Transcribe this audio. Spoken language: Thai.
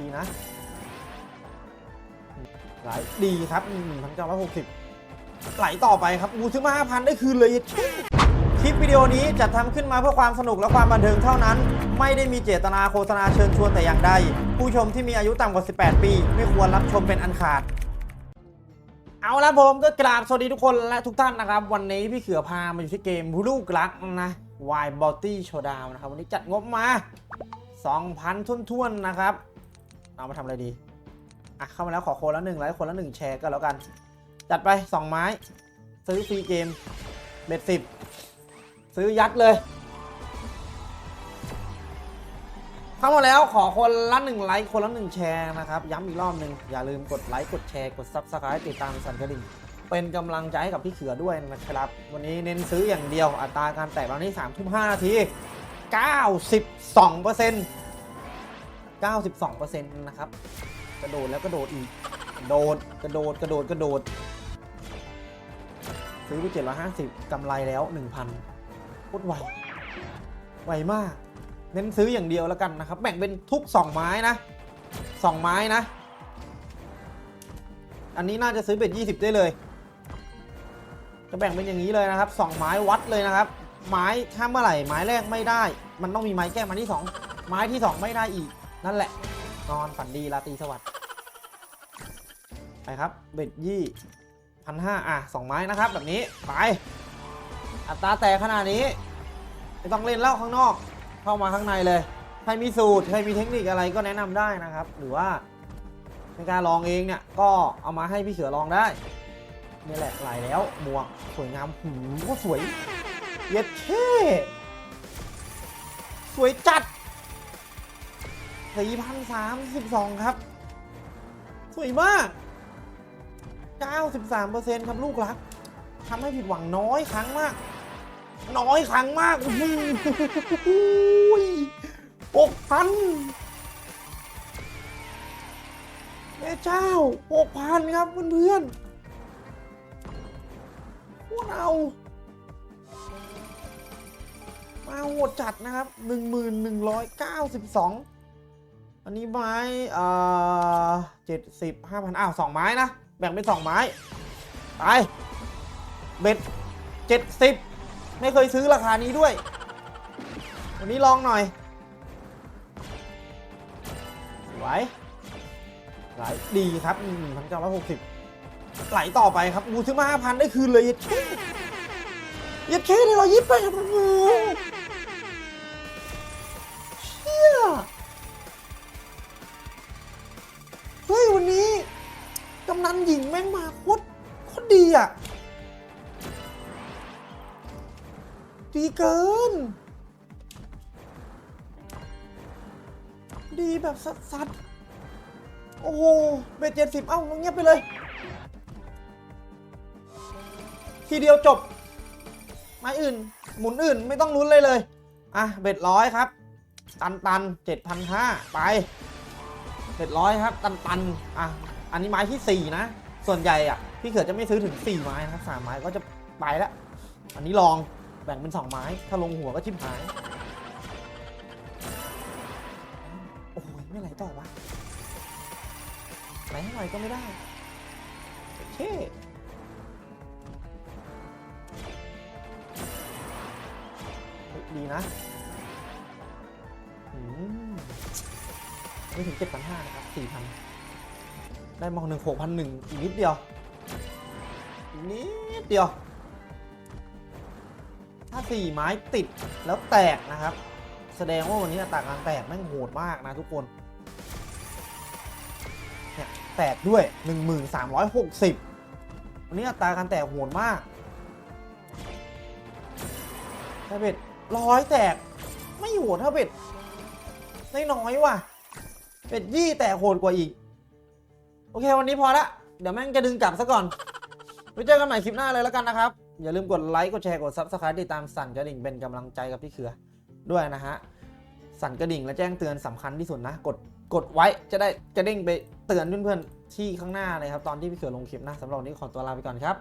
ดีนะไหลดีครับหนึ่งพันเก้าร้อยหกสิบไหลต่อไปครับอูซื้อมาห้าพันได้คืนเลยคลิปวิดีโอนี้จัดทำขึ้นมาเพื่อความสนุกและความบันเทิงเท่านั้น ไม่ได้มีเจตนาโฆษณาเชิญชวนแต่อย่างใด ผู้ชมที่มีอายุต่ำกว่า 18 ปี ไม่ควรรับชมเป็นอันขาดเอาละผมก็กราบสวัสดีทุกคนและทุกท่านนะครับ วันนี้พี่เขือพามาอยู่ที่เกมลูกรักนะวายบอลตี้โชดาวนะครับ วันนี้จัดงบมา 2,000 ทุ่นๆนะครับ เอามาทำอะไรดี อะเข้ามาแล้วขอคนละหนึ่งไลค์คนละหนึ่งแชร์ก็แล้วกัน จัดไป2ไม้ ซื้อฟรีเกมเบ็ดสิบซื้อยัดเลย เข้ามาแล้วขอคนละหนึ่งไลค์คนละหนึ่งแชร์นะครับ ย้ำอีกรอบหนึ่งอย่าลืมกดไลค์กดแชร์กด Subscribe ติดตามสันกระดิ่งเป็นกำลังใจให้กับพี่เขือด้วยนะครับ วันนี้เน้นซื้ออย่างเดียวอัตราการแตกตอนนี้3ทุ่ม5นาที92เปอร์เซ็นต์ 92เปอร์เซ็นต์นะครับ กระโดดแล้วกระโดดอีกกระโดด กระโดด กระโดด กระโดด ซื้อไป 750กำไรแล้ว 1,000พุดไว ไวมาก เน้นซื้ออย่างเดียวแล้วกันนะครับ แบ่งเป็นทุก 2 ไม้นะ 2 ไม้นะ อันนี้น่าจะซื้อเบ็ด20 ได้เลย จะแบ่งเป็นอย่างนี้เลยนะครับ 2 ไม้วัดเลยนะครับ ไม้ถ้าเมื่อไหร่ไม้แรกไม่ได้ มันต้องมีไม้แก้ม้ที่ 2 ไม้ที่ 2 ไม่ได้อีก นั่นแหละ นอนฝันดีราตรีสวัสดิ์ไปครับ เบ็ดยี่พันห้าอะสองไม้นะครับ แบบนี้ ไป อัตราแตกขนาดนี้ไม่ต้องเล่นแล้วข้างนอก เข้ามาข้างในเลย ใครมีสูตร ใครมีเทคนิคอะไรก็แนะนำได้นะครับ หรือว่าในการลองเองเนี่ย ก็เอามาให้พี่เสือลองได้นี่แหละไหลแล้วหมวกสวยงามหูก็สวย เย็ดเท่สวยจัด 4,032 ครับ สวยมาก 93%ครับลูกรักทำให้ผิดหวังน้อยครั้งมาก น้อยครั้งมากโอ้โหหกพันแม่เจ้าหกพันครับเพื่อนๆพวกเรามาโหดจัดนะครับ 1192 อันนี้ไม้เอ่อเจ็ดสิบห้าพันอ้าวสองไม้นะ แบ่งเป็นสองไม้ ไป เบ็ดเจ็ดสิบไม่เคยซื้อราคานี้ด้วย วันนี้ลองหน่อยไหวไหลดีครับหนึ่งพันเก้าร้อยหกสิบไหลต่อไปครับอูซื้อมาห้าพันได้คืนเลยยัดเช่เยัดเช่เลยเรายิบไปครับเชี่ยำนันหญิงแม่งมาโคตรโคตรดีอะ ดีเกิน ดีแบบสัสๆ โอ้โห เบเจ็ดสิบเอ้าเงียบไปเลย ทีเดียวจบ ไม้อื่น หมุนอื่นไม่ต้องลุ้นเลยเลย อะ เบ็ดร้อยครับ ตันตันเจ็ดพันห้าไปเจ็ดร้อยครับ ตันตันอะ อันนี้ไม้ที่ 4 นะ ส่วนใหญ่อะพี่เขือจะไม่ซื้อถึง 4 ไม้นะครับสามไม้ก็จะไปแล้ว อันนี้ลองแบ่งเป็น 2 ไม้ ถ้าลงหัวก็ชิบหาย โอ้ยไม่ไหลต่อวะไหลให้หน่อยก็ไม่ได้โอเคดีนะอืมไม่ถึง7,500นะครับ4,000 ได้มาหนึ่งหกพันหนึ่งอีกนิดเดียว อีกนิดเดียว ถ้า4ไม้ติดแล้วแตกนะครับ แสดงว่าวันนี้อัตราการแตกแม่งโหดมากนะทุกคน เนี่ยแตกด้วย 1360 วันนี้อัตราการแตกโหดมากถ้าเบ็ดร้อยแตก ไม่โหดเท่าเบ็ดน้อยๆว่ะ เป็ดยี่แต่โหดกว่าอีก อเค วันนี้พอละ เดี๋ยวแม่งจะดึงกลับซะก่อน ไว้เจอกันใหม่คลิปหน้าเลยแล้วกันนะครับ อย่าลืมกดไลค์ กดแชร์ กดซับสไครต์ติดตามสั่นกระดิ่งเป็นกำลังใจกับพี่เขือด้วยนะฮะ สั่นกระดิ่งและแจ้งเตือนสำคัญที่สุดนะ กด กดไว้จะได้กระดิ่งไปเตือนเพื่อนๆที่ข้างหน้าเลยครับตอนที่พี่เขือลงคลิปนะสำหรับวันนี้ขอตัวลาไปก่อนครับ